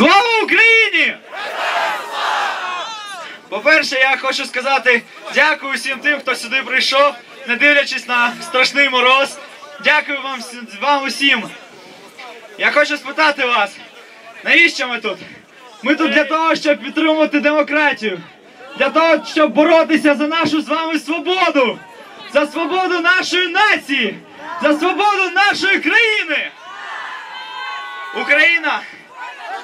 Слава Україні! По-перше, я хочу сказати дякую всім тим, хто сюди прийшов, не дивлячись на страшний мороз. Дякую вам вам усім. Я хочу спитати вас, навіщо ми тут? Ми тут для того, щоб підтримувати демократію, для того, щоб боротися за нашу з вами свободу, за свободу нашої нації, за свободу нашої країни. Україна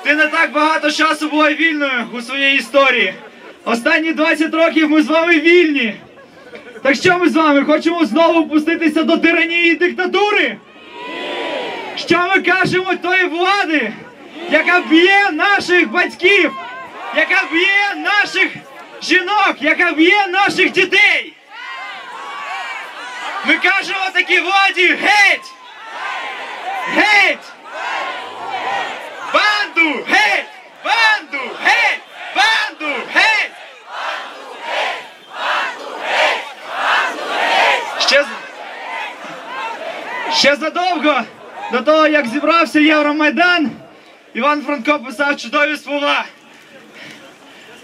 ти не так багато часу була вільною у своїй історії. Останні 20 років ми з вами вільні. Так що ми з вами хочемо знову опуститися до тиранії і диктатури? Що ми кажемо тої влади, яка б'є наших батьків, яка б'є наших жінок, яка б'є наших дітей? Ми кажемо такій владі геть! Геть! Банду! Геть! Банду! Геть! Банду! Геть! Ще, з- ще задовго до того, як зібрався Євромайдан, Іван Франко писав чудові слова.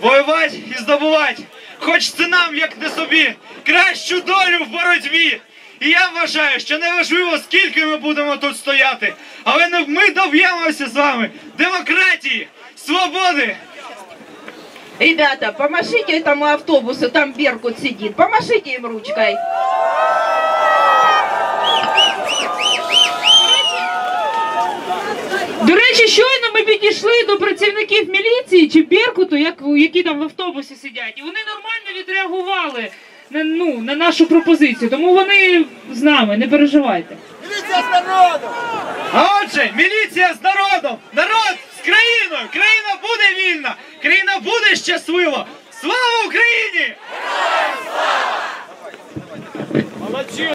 Воювати і здобувати. Хочеться нам, як не собі, кращу долю в боротьбі. І я вважаю, що неважливо, скільки ми будемо тут стояти, але ми доб'ємося з вами демократії, свободи. Ребята, помашите этому автобусу, там Беркут сидит. Помашите им ручкой. До речі, щойно ми підійшли до працівників міліції чи Беркуту, як, які там в автобусі сидять, і вони нормально відреагували на, ну, на нашу пропозицію. Тому вони з нами, не переживайте. Міліція з народом! А отже, міліція з народом, народ з країною, країна буде вільна, країна буде щаслива. Слава!